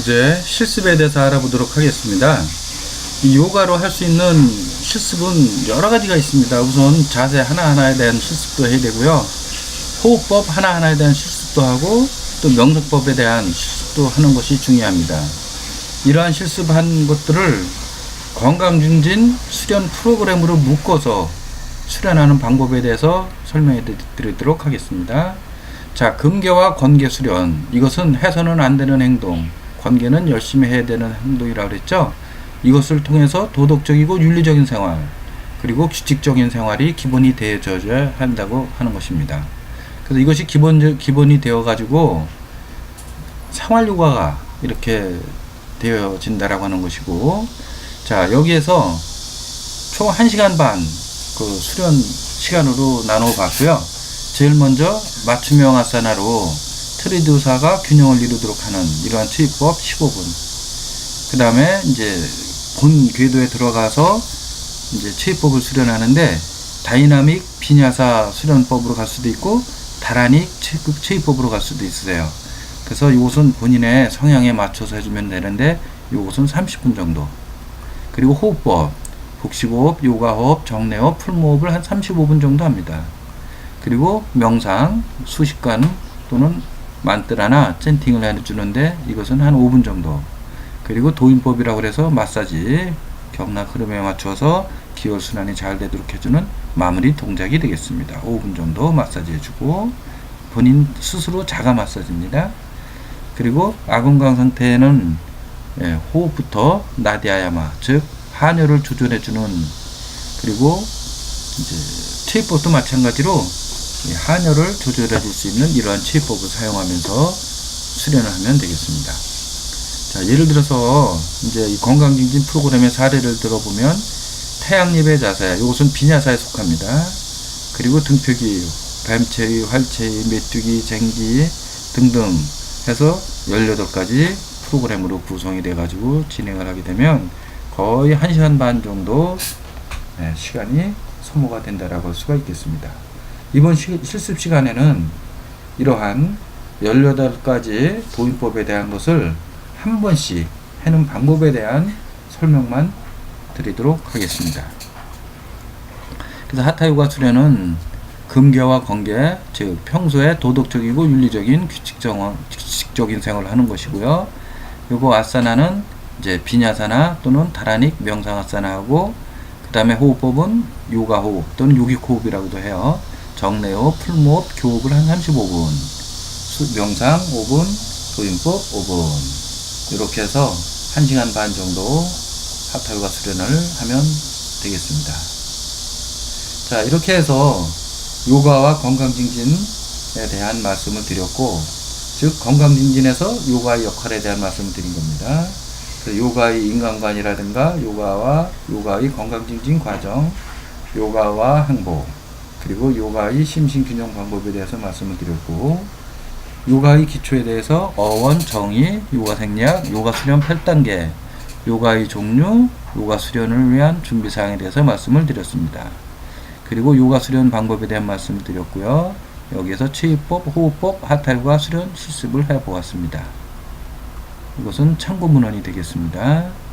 이제 실습에 대해서 알아보도록 하겠습니다. 이 요가로 할 수 있는 실습은 여러 가지가 있습니다. 우선 자세 하나하나에 대한 실습도 해야 되고요. 호흡법 하나하나에 대한 실습도 하고 또 명상법에 대한 실습도 하는 것이 중요합니다. 이러한 실습한 것들을 건강증진 수련 프로그램으로 묶어서 수련하는 방법에 대해서 설명해 드리도록 하겠습니다. 자, 금계와 건계 수련. 이것은 해서는 안 되는 행동. 관계는 열심히 해야 되는 행동이라고 그랬죠. 이것을 통해서 도덕적이고 윤리적인 생활, 그리고 규칙적인 생활이 기본이 되어져야 한다고 하는 것입니다. 그래서 이것이 기본, 기본이 되어가지고 생활요가가 이렇게 되어진다라고 하는 것이고, 자, 여기에서 총 1시간 반 그 수련 시간으로 나눠 봤고요. 제일 먼저 맞춤형 아사나로 트리드사가 균형을 이루도록 하는 이러한 투입법 15분. 그 다음에 이제 본 궤도에 들어가서 이제 투입법을 수련하는데 다이나믹 비냐사 수련법으로 갈 수도 있고 다라닉 투입법으로 갈 수도 있으세요. 그래서 이것은 본인의 성향에 맞춰서 해주면 되는데 이것은 30분 정도. 그리고 호흡법, 복식호흡, 요가호흡, 정내호흡, 풀모호흡을 한 35분 정도 합니다. 그리고 명상, 수식관 또는 만뜨라나 쨘팅을 해주는데 이것은 한 5분 정도. 그리고 도인법이라고 해서 마사지, 경락 흐름에 맞춰서 기혈 순환이 잘 되도록 해주는 마무리 동작이 되겠습니다. 5분 정도 마사지 해주고 본인 스스로 자가 마사지입니다. 그리고 아건강 상태에는 예, 호흡부터 나디아야마, 즉 한혈을 조절해주는 그리고 이제 치입법도 마찬가지로 이 한혈을 조절해 줄 수 있는 이러한 치입법을 사용하면서 수련을 하면 되겠습니다. 자, 예를 들어서 이제 이 건강증진 프로그램의 사례를 들어보면 태양예배 자세, 이것은 비냐사에 속합니다. 그리고 등표기, 뱀체위, 활체위, 메뚜기, 쟁기 등등 해서 18가지 프로그램으로 구성이 돼 가지고 진행을 하게 되면 거의 1시간 반 정도 네, 시간이 소모가 된다라고 할 수가 있겠습니다. 이번 시, 실습 시간에는 이러한 18가지 도인법에 대한 것을 한 번씩 해는 방법에 대한 설명만 드리도록 하겠습니다. 그래서 하타요가 수련은 금계와 건계, 즉 평소에 도덕적이고 윤리적인 규칙적, 규칙적인 생활을 하는 것이고요. 요거 아사나는 이제 비냐사나 또는 다라닉 명상아사나하고 그 다음에 호흡법은 요가 호흡 또는 요기 호흡이라고도 해요. 정내호흡, 풀모흡, 교흡을 한 35분, 수, 명상 5분, 도인법 5분 이렇게 해서 1시간 반 정도 하타요가 수련을 하면 되겠습니다. 자 이렇게 해서 요가와 건강증진에 대한 말씀을 드렸고 즉 건강증진에서 요가의 역할에 대한 말씀을 드린 겁니다. 요가의 인간관이라든가 요가와 요가의 건강증진 과정, 요가와 행복, 그리고 요가의 심신균형 방법에 대해서 말씀을 드렸고 요가의 기초에 대해서 어원, 정의, 요가 생략, 요가 수련 8단계, 요가의 종류, 요가 수련을 위한 준비 사항에 대해서 말씀을 드렸습니다. 그리고 요가 수련 방법에 대한 말씀을 드렸고요. 여기에서 치유법, 호흡법, 하탈과 수련 실습을 해 보았습니다. 이것은 참고 문헌이 되겠습니다.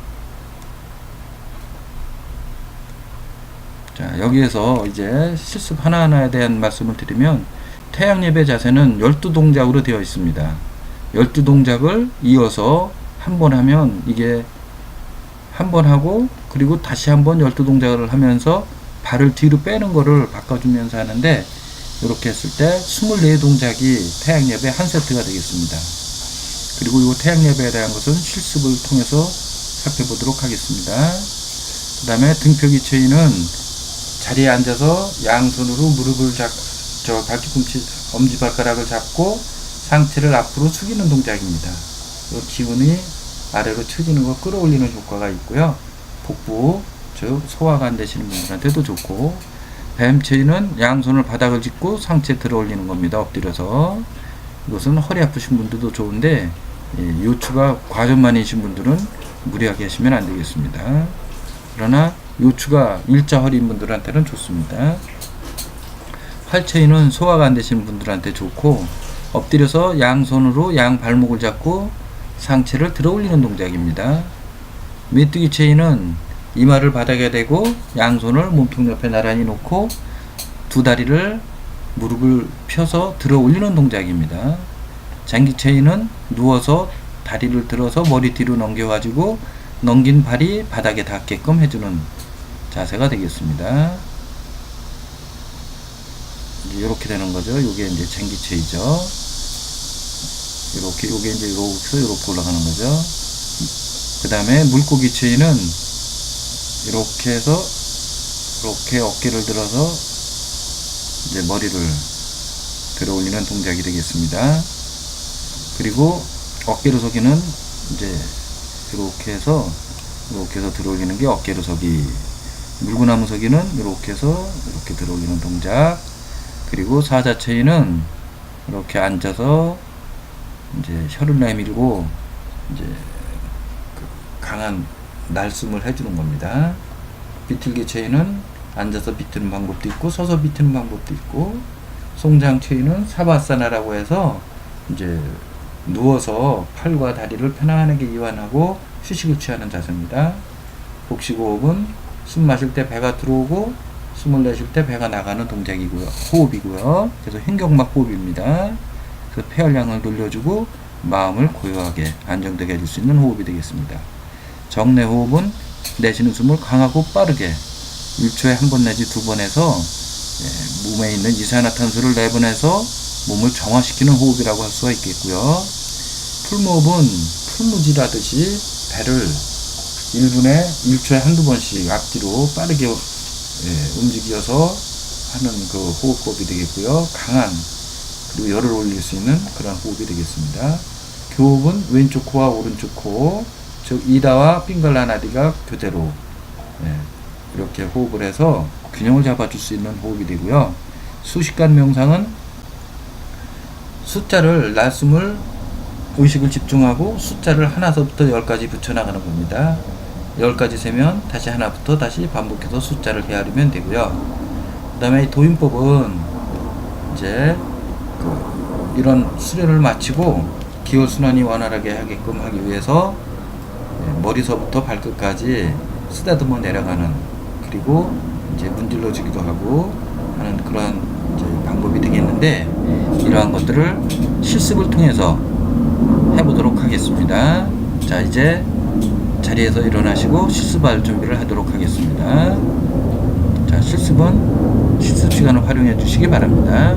자, 여기에서 이제 실습 하나하나에 대한 말씀을 드리면 태양 예배 자세는 12동작으로 되어 있습니다. 12동작을 이어서 한 번 하면 이게 한 번 하고 그리고 다시 한 번 12동작을 하면서 발을 뒤로 빼는 거를 바꿔주면서 하는데 이렇게 했을 때 24동작이 태양 예배 한 세트가 되겠습니다. 그리고 이 태양 예배에 대한 것은 실습을 통해서 살펴보도록 하겠습니다. 그 다음에 등표 기 체위는 자리에 앉아서 양손으로 무릎을 잡, 저 발뒤꿈치, 엄지발가락을 잡고 상체를 앞으로 숙이는 동작입니다. 기운이 아래로 처지는 거 끌어올리는 효과가 있고요. 복부, 즉 소화가 안 되시는 분들한테도 좋고 뱀체위는 양손을 바닥을 짚고 상체 들어 올리는 겁니다. 엎드려서 이것은 허리 아프신 분들도 좋은데 예, 요추가 과전만이신 분들은 무리하게 하시면 안 되겠습니다. 그러나 요추가 일자 허리인 분들한테는 좋습니다. 팔체위는 소화가 안 되시는 분들한테 좋고 엎드려서 양손으로 양 발목을 잡고 상체를 들어 올리는 동작입니다. 메뚜기 체인은 이마를 바닥에 대고 양손을 몸통 옆에 나란히 놓고 두 다리를 무릎을 펴서 들어 올리는 동작입니다. 장기 체인은 누워서 다리를 들어서 머리 뒤로 넘겨가지고 넘긴 발이 바닥에 닿게끔 해주는 자세가 되겠습니다. 이렇게 되는 거죠. 이게 이제 장기체이죠. 이렇게 요게 이제 이렇게 이렇게 올라가는 거죠. 그 다음에 물고기 체인은 이렇게 해서 이렇게 어깨를 들어서 이제 머리를 들어 올리는 동작이 되겠습니다. 그리고 어깨로 서기는 이제 이렇게 해서 이렇게 해서 들어 올리는 게 어깨로 서기. 물구나무 서기는 이렇게 해서 이렇게 들어 올리는 동작. 그리고 사자 체인은 이렇게 앉아서 이제 혀를 내밀고 이제 그 강한 날숨을 해주는 겁니다. 비틀기 체인은 앉아서 비트는 방법도 있고 서서 비트는 방법도 있고 송장 체인은 사바사나라고 해서 이제 누워서 팔과 다리를 편안하게 이완하고 휴식을 취하는 자세입니다. 복식호흡은 숨 마실 때 배가 들어오고 숨을 내쉴 때 배가 나가는 동작이고요. 호흡이고요. 그래서 횡격막 호흡입니다. 그래서 폐활량을 돌려주고 마음을 고요하게 안정되게 해줄 수 있는 호흡이 되겠습니다. 정내 호흡은 내쉬는 숨을 강하고 빠르게 1초에 한 번 내지 두번 해서 예, 몸에 있는 이산화탄소를 내보내서 몸을 정화시키는 호흡이라고 할 수가 있겠고요. 풀무호흡은 풀무질하듯이 배를 1분에 1초에 한두 번씩 앞뒤로 빠르게 예, 움직여서 하는 그 호흡법이 되겠고요. 강한 그리고 열을 올릴 수 있는 그런 호흡이 되겠습니다. 교흡은 왼쪽 코와 오른쪽 코, 즉 이다와 핑글라나디가 교대로 예, 이렇게 호흡을 해서 균형을 잡아줄 수 있는 호흡이 되고요. 수식간 명상은 숫자를 날숨을 의식을 집중하고 숫자를 하나서부터 열까지 붙여나가는 겁니다. 열까지 세면 다시 하나부터 다시 반복해서 숫자를 헤아리면 되고요. 그 다음에 도인법은 이제 그 이런 수련을 마치고 기혈순환이 원활하게 하게끔 하기 위해서 예, 머리서부터 발끝까지 쓰다듬어 내려가는 그리고 이제 문질러주기도 하고 하는 이제 방법이 되겠는데 이러한 것들을 실습을 통해서 해보도록 하겠습니다. 자 이제 자리에서 일어나시고 실습할 준비를 하도록 하겠습니다. 자 실습은 실습 시간을 활용해 주시기 바랍니다.